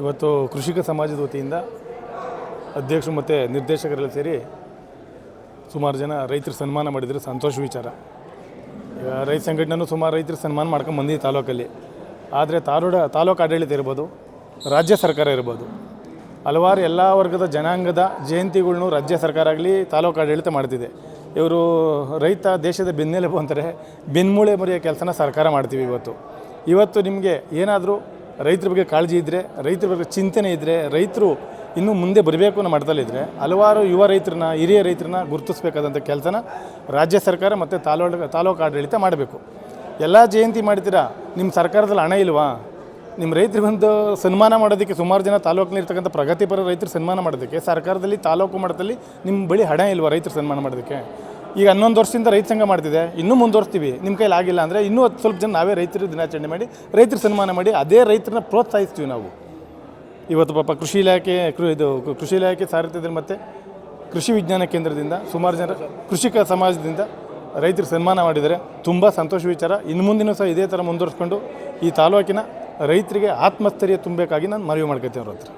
ಇವತ್ತು ಕೃಷಿಕ ಸಮಾಜದ ವತಿಯಿಂದ ಅಧ್ಯಕ್ಷರು ಮತ್ತು ನಿರ್ದೇಶಕರೆಲ್ಲ ಸೇರಿ ಸುಮಾರು ಜನ ರೈತರು ಸನ್ಮಾನ ಮಾಡಿದರೆ. ಸಂತೋಷ ವಿಚಾರ. ರೈತ ಸಂಘಟನೆನೂ ಸುಮಾರು ರೈತರು ಸನ್ಮಾನ ಮಾಡ್ಕೊಂಡು ಬಂದಿದೆ ತಾಲೂಕಲ್ಲಿ. ಆದರೆ ತಾಲೂಡ, ತಾಲೂಕು ಆಡಳಿತ ಇರ್ಬೋದು, ರಾಜ್ಯ ಸರ್ಕಾರ ಇರ್ಬೋದು, ಹಲವಾರು ಎಲ್ಲ ವರ್ಗದ ಜನಾಂಗದ ಜಯಂತಿಗಳ್ನು ರಾಜ್ಯ ಸರ್ಕಾರ ಆಗಲಿ, ತಾಲೂಕು ಆಡಳಿತ ಮಾಡ್ತಿದೆ. ಇವರು ರೈತ ದೇಶದ ಬೆನ್ನೆಲುಬು ಅಂತಾರೆ, ಬೆನ್ಮೂಳೆ ಮರೆಯ ಕೆಲಸನ ಸರ್ಕಾರ ಮಾಡ್ತೀವಿ ಇವತ್ತು. ಇವತ್ತು ನಿಮಗೆ ಏನಾದರೂ ರೈತರ ಬಗ್ಗೆ ಕಾಳಜಿ ಇದ್ದರೆ ರೈತರ ಬಗ್ಗೆ ಚಿಂತನೆ ಇದ್ದರೆ ರೈತರು ಇನ್ನೂ ಮುಂದೆ ಬರಬೇಕು ಅನ್ನೋ ಮಟ್ಟದಲ್ಲಿದ್ದರೆ ಹಲವಾರು ಯುವ ರೈತರನ್ನ, ಹಿರಿಯ ರೈತರನ್ನ ಗುರುತಿಸಬೇಕಾದಂಥ ಕೆಲಸನ ರಾಜ್ಯ ಸರ್ಕಾರ ಮತ್ತು ತಾಲೂಕು ತಾಲೂಕು ಆಡಳಿತ ಮಾಡಬೇಕು. ಎಲ್ಲ ಜಯಂತಿ ಮಾಡ್ತೀರಾ ನಿಮ್ಮ ಸರ್ಕಾರದಲ್ಲಿ ಹಣ ಇಲ್ವಾ? ನಿಮ್ಮ ರೈತರು ಬಂದು ಸನ್ಮಾನ ಮಾಡೋದಕ್ಕೆ ಸುಮಾರು ಜನ ತಾಲೂಕಿನ ಇರ್ತಕ್ಕಂಥ ಪ್ರಗತಿಪರ ರೈತರು ಸನ್ಮಾನ ಮಾಡೋದಕ್ಕೆ, ಸರ್ಕಾರದಲ್ಲಿ ತಾಲೂಕು ಮಟ್ಟದಲ್ಲಿ ನಿಮ್ಮ ಬಳಿ ಹಣ ಇಲ್ವಾ ರೈತರು ಸನ್ಮಾನ ಮಾಡೋದಕ್ಕೆ? ಈಗ ಹನ್ನೊಂದು ವರ್ಷದಿಂದ ರೈತ ಸಂಘ ಮಾಡ್ತಿದೆ. ಇನ್ನೂ ಮುಂದುವರ್ಸ್ತೀವಿ. ನಿಮ್ಮ ಕೈಲಿ ಆಗಿಲ್ಲ ಅಂದರೆ ಇನ್ನೂ ಹತ್ತು ಸ್ವಲ್ಪ ಜನ ನಾವೇ ರೈತರ ದಿನಾಚರಣೆ ಮಾಡಿ, ರೈತರ ಸನ್ಮಾನ ಮಾಡಿ ಅದೇ ರೈತರನ್ನ ಪ್ರೋತ್ಸಾಹಿಸ್ತೀವಿ ನಾವು. ಇವತ್ತು ಪಾಪ ಕೃಷಿ ಇಲಾಖೆ ಇದು ಕೃಷಿ ಇಲಾಖೆ ಸಾರಥ್ಯದಲ್ಲಿ ಮತ್ತು ಕೃಷಿ ವಿಜ್ಞಾನ ಕೇಂದ್ರದಿಂದ ಸುಮಾರು ಜನ ಕೃಷಿಕ ಸಮಾಜದಿಂದ ರೈತರು ಸನ್ಮಾನ ಮಾಡಿದರೆ ತುಂಬ ಸಂತೋಷ ವಿಚಾರ. ಇನ್ನು ಮುಂದಿನೂ ಸಹ ಇದೇ ಥರ ಮುಂದುವರಿಸ್ಕೊಂಡು ಈ ತಾಲೂಕಿನ ರೈತರಿಗೆ ಆತ್ಮಸ್ಥೈರ್ಯ ತುಂಬಬೇಕಾಗಿ ನಾನು ಮನವಿ ಮಾಡ್ಕೊತೀನಿ ಅವ್ರ ಹತ್ರ.